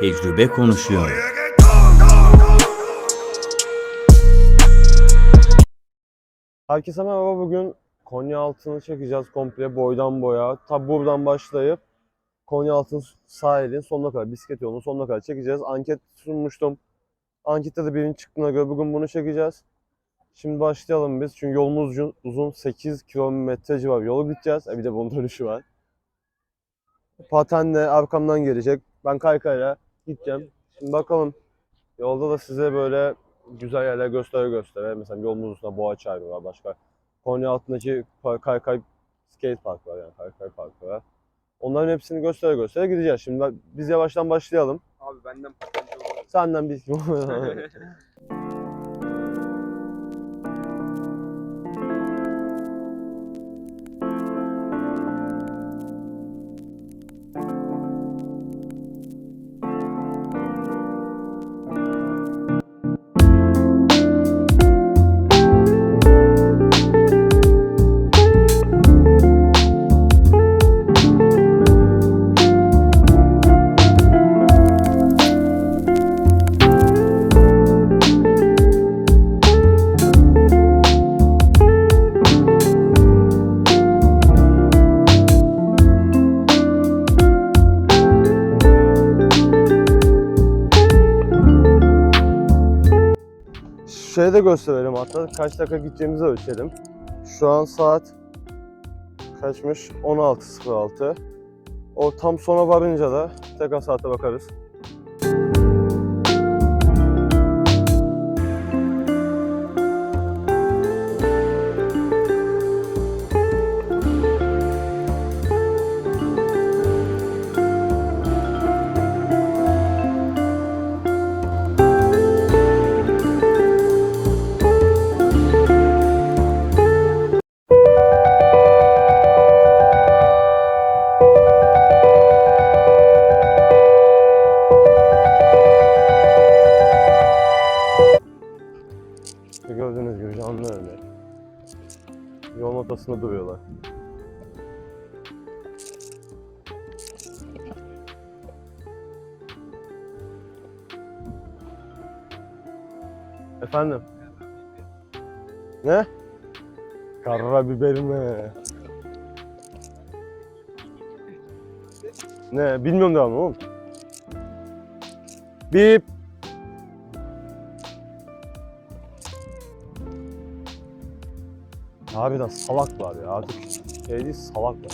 Tecrübe konuşuyor. Herkese merhaba. Bugün Konya altını çekeceğiz komple boydan boya. Tabi buradan başlayıp Konya altın sahilin sonuna kadar, bisiklet yolunun sonuna kadar çekeceğiz. Anket sunmuştum. Ankette de birinci çıktığına göre bugün bunu çekeceğiz. Şimdi başlayalım biz. Çünkü yolumuz uzun, uzun 8 kilometre civarı yolu gideceğiz. E bir de bunun dönüşü var. Patenle arkamdan gelecek. Ben kaykayla gideceğim. Şimdi bakalım. Yolda da size böyle güzel yerler göstere göstere. Mesela yolumuz üstünde Boğa Çayırı var. Başka Konya altındaki kaykay skate park var yani kaykay parkı var. Onların hepsini göstere göstere gideceğiz. Şimdi biz yavaştan başlayalım. Abi benden olur. Senden bir Şeye de gösterelim hatta kaç dakika gideceğimizi ölçelim. Şu an saat kaçmış? 16.06. O tam sona varınca da tekrar saate bakarız. Yolun ortasında duruyorlar. Efendim? Ne? Karabiber mi? Ne? Bilmiyorum devamlı oğlum. Bip. Harbiden salaklar ya artık şey değil salaklar.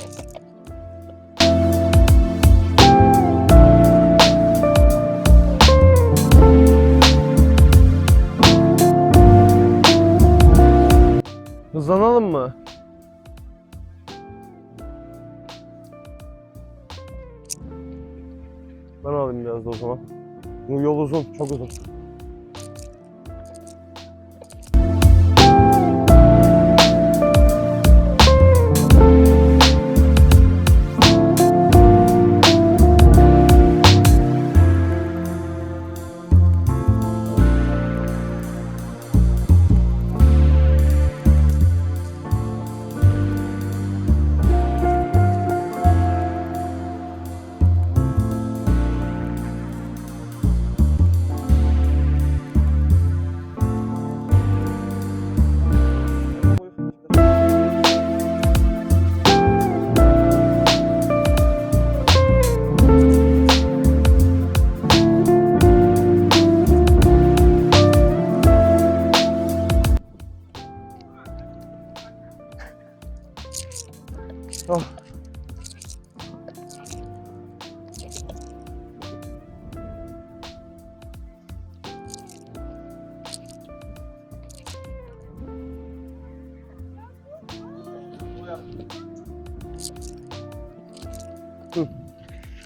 Hızlanalım mı? Ben alayım biraz da o zaman. Bu yol uzun, çok uzun.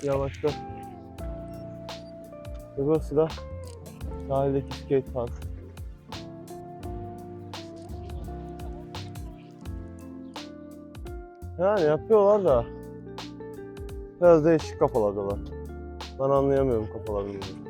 Yavaşla. Ve burası da sahildeki skate park. Yani yapıyorlar da biraz değişik kafalardalar. Ben anlayamıyorum kafalarını.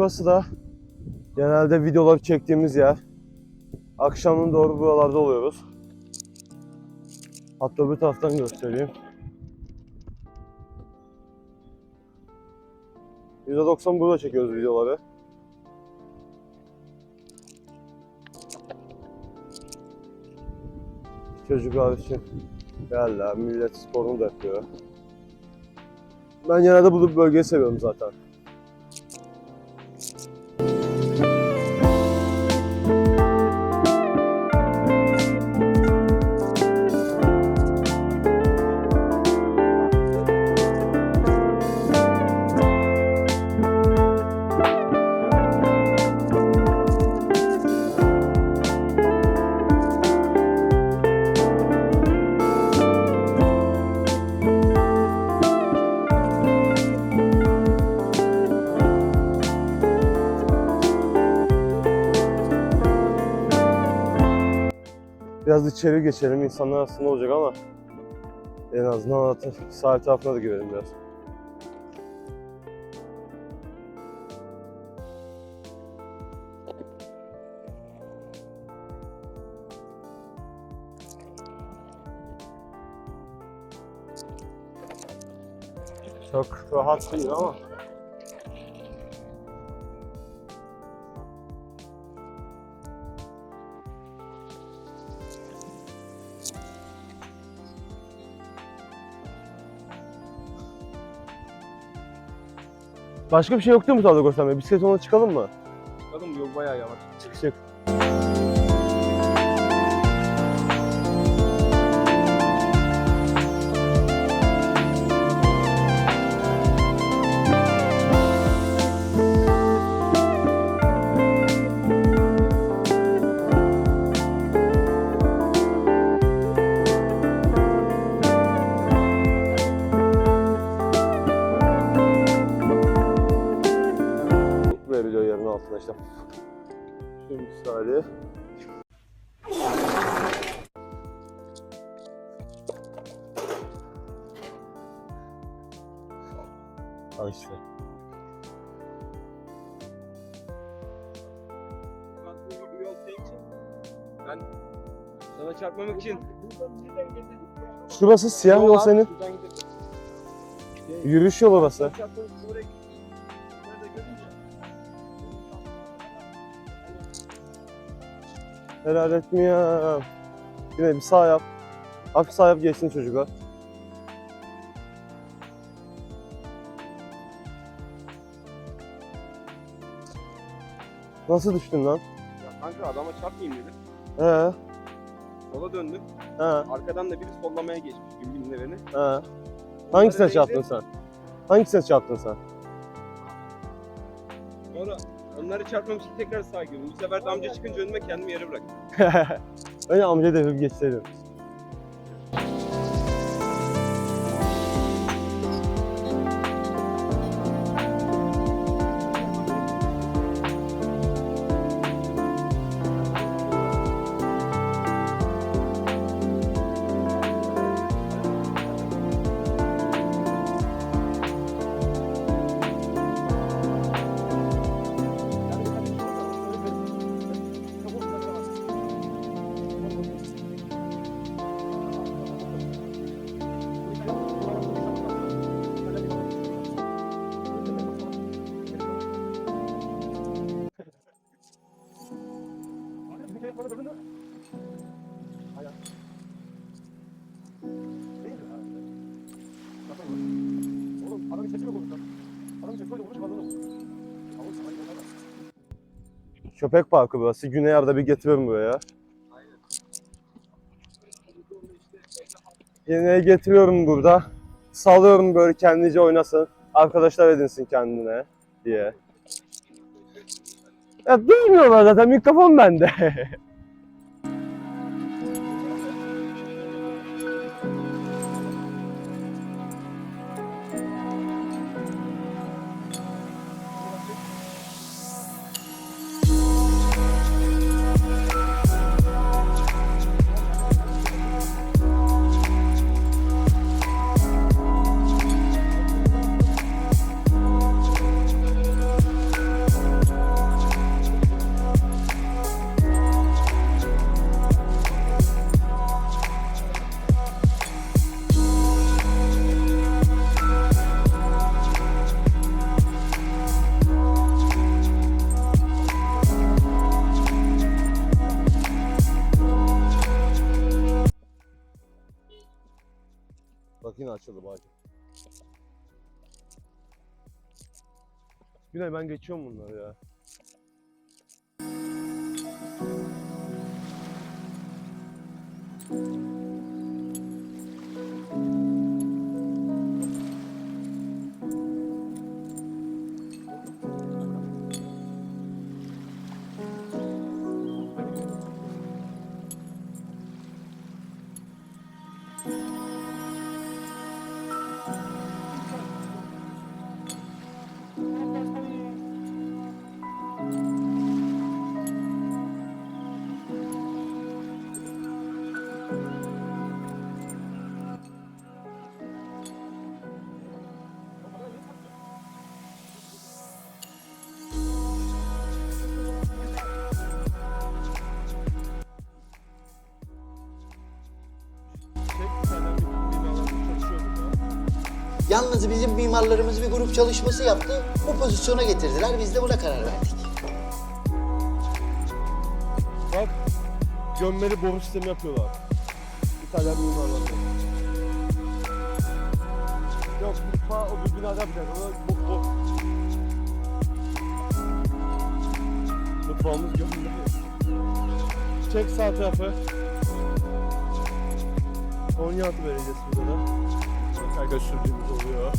Şurası da genelde videoları çektiğimiz yer. Akşamın doğru buralarda oluyoruz. Hatta bir taraftan göstereyim. %90 burada çekiyoruz videoları. Çocuklar için yerler, millet sporunu da yapıyor. Ben genelde bu bölgeyi seviyorum zaten. Biraz içeri geçelim. İnsanlar aslında olacak ama en azından zaten sahil tarafına da girelim biraz. Çok rahat değil ama Başka bir şey yok değil mi göstermeye? Bisiklet ona çıkalım mı? Bakalım yol bayağı yavaş. Çık çık. İçin. Ben sana çarpmamak için. Şurası siyah yol senin. Yürüyüş yolu orası. Helal etmiyorum. Yine bir sağ yap. Hafif sağ yap geçsin çocuklar. Nasıl düştün lan? Ya kanka adama çarpmayayım dedim. He, Sola döndüm. he, Arkadan da biri sollamaya geçmiş. Bin beni. he. Hangisine neydi? çarptın sen? Hangisine çarptın sen? Sonra onları çarpmamak için tekrar sağa girdim. Bu sefer de amca çıkınca önüme kendimi yere bıraktım. Önce amca devirip geçseydim. Köpek parkı burası. Güney arada bir getiririm buraya. Yine getiriyorum burada. Salıyorum böyle kendince oynasın. Arkadaşlar edinsin kendine diye. Ya duymuyorlar zaten mikrofon bende. yine açıldı bak. Güney ben geçiyorum bunları ya. Tek bir Yalnız bizim mimarlarımız bir grup çalışması yaptı. Bu pozisyona getirdiler. Biz de buna karar verdik. Bak gömmeli boru sistemi yapıyorlar. İtalyan mimarlar. Yok mutfağı o bir binada yapacak. O, bu, bu. Mutfağımız gömmeli. Çek sağ tarafı. Konyaaltı Belediyesi burada da. Herkes sürdüğümüz oluyor.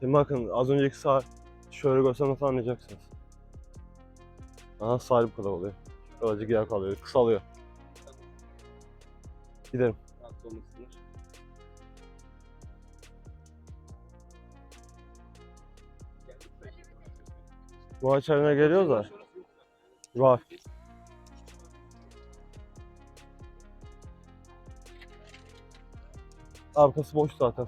Şimdi bakın az önceki sağ şöyle görsem nasıl anlayacaksınız. Aha sahip bu kadar oluyor. Kadarcık yer kalıyor. Kısalıyor. Gidelim. Bu açarına geliyoruz da. Var. Arkası boş zaten.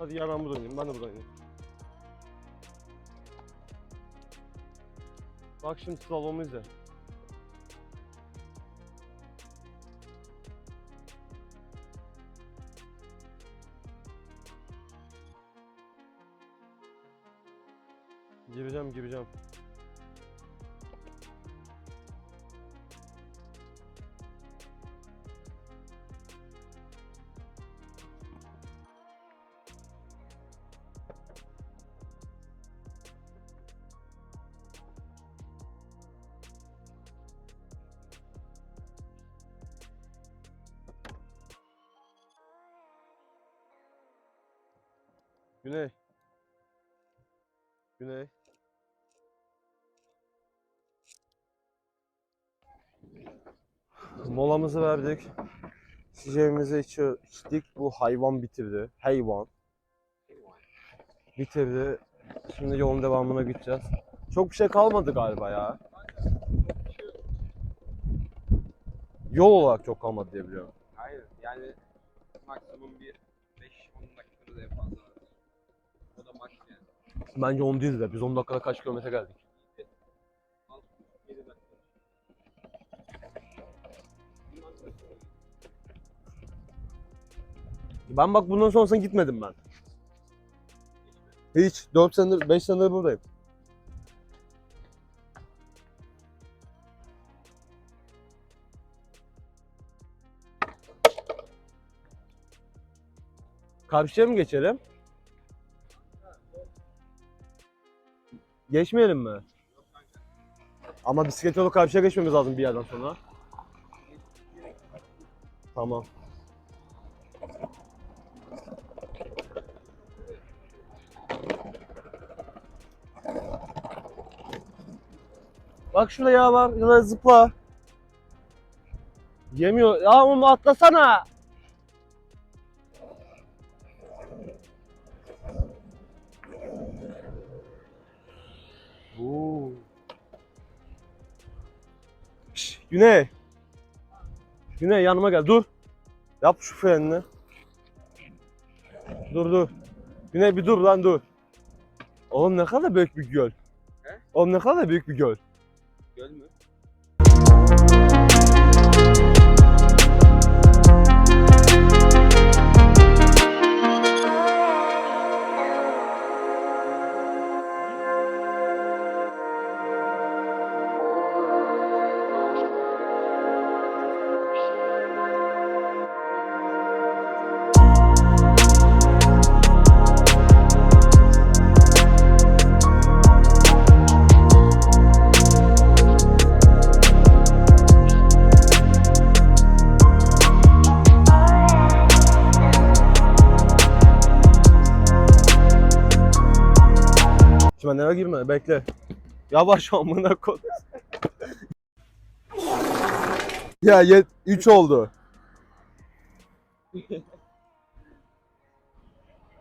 Hadi ya ben buradan ineyim, ben de buradan ineyim. Bak şimdi slalomu izle. Güney. Güney. Molamızı verdik. İçi- içtik. Bu hayvan bitirdi. Hayvan. Bitirdi. Şimdi yolun devamına gideceğiz. Çok bir şey kalmadı galiba ya. Yol olarak çok kalmadı diye biliyorum. Hayır yani maksimum bir Bence 10 değil de biz 10 dakikada kaç kilometre geldik. 7 dakika. Ben bak bundan sonrasına gitmedim ben. Hiç. 4 senedir, 5 senedir buradayım. Karşıya mı geçelim? Geçmeyelim mi? Ama bisiklet yolu karşıya geçmemiz lazım bir yerden sonra. Tamam. Bak şurada yağ var. Ya da zıpla. Yemiyor. Ya onu atlasana. Oo. Şş, Güney. Güney yanıma gel. Dur. Yap şu frenini. Dur dur. Güney bir dur lan dur. Oğlum ne kadar büyük bir göl. He? Oğlum ne kadar büyük bir göl. Göl mü? Çimenlere girme bekle. Yavaş amına koy. ya yet 3 oldu.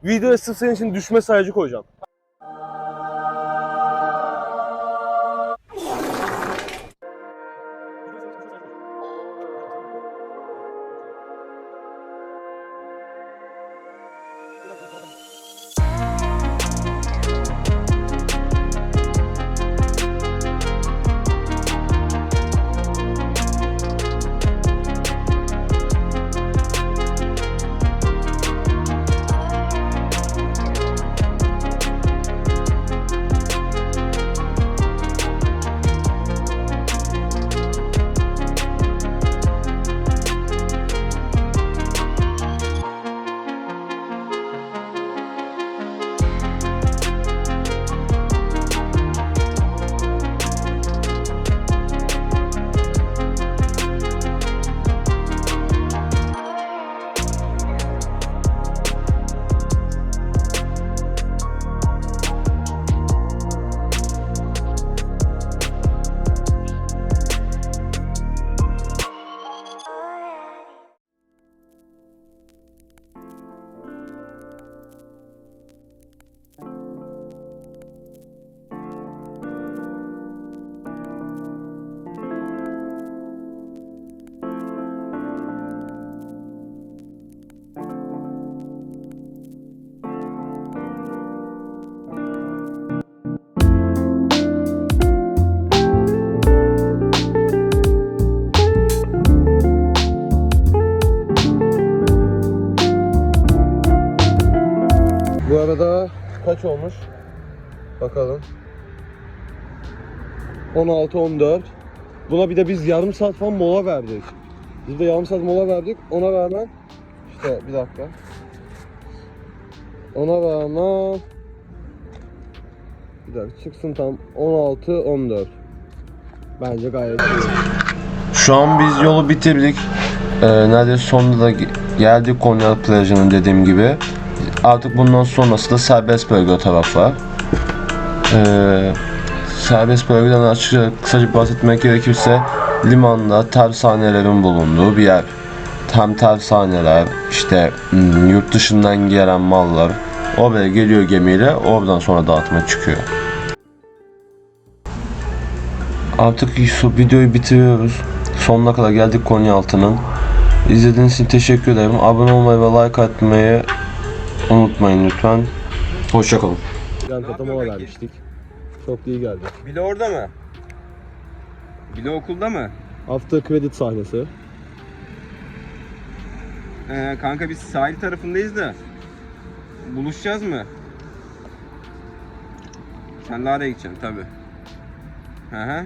Videoya sırf senin için düşme sayacı koyacağım. Kaç olmuş? Bakalım. 16-14. Buna bir de biz yarım saat falan mola verdik. Biz de yarım saat mola verdik. Ona rağmen işte bir dakika. Ona rağmen bir dakika çıksın tam 16-14. Bence gayet iyi. Şu an biz yolu bitirdik. Ee, neredeyse sonunda da geldik Konya plajının dediğim gibi. Artık bundan sonrası da serbest bölge o taraflar. Ee, serbest bölgeden açıkça kısaca bahsetmek gerekirse limanda tersanelerin bulunduğu bir yer. Hem tersaneler, işte hmm, yurt dışından gelen mallar oraya geliyor gemiyle oradan sonra dağıtma çıkıyor. Artık şu videoyu bitiriyoruz. Sonuna kadar geldik Konyaaltı'nın. İzlediğiniz için teşekkür ederim. Abone olmayı ve like atmayı unutmayın lütfen. Hoşçakalın. Yan kata mola vermiştik. Çok iyi geldi. Bile orada mı? Bile okulda mı? After credit sahnesi. Ee, kanka biz sahil tarafındayız da. Buluşacağız mı? Sen de araya gideceksin tabi. Hı hı.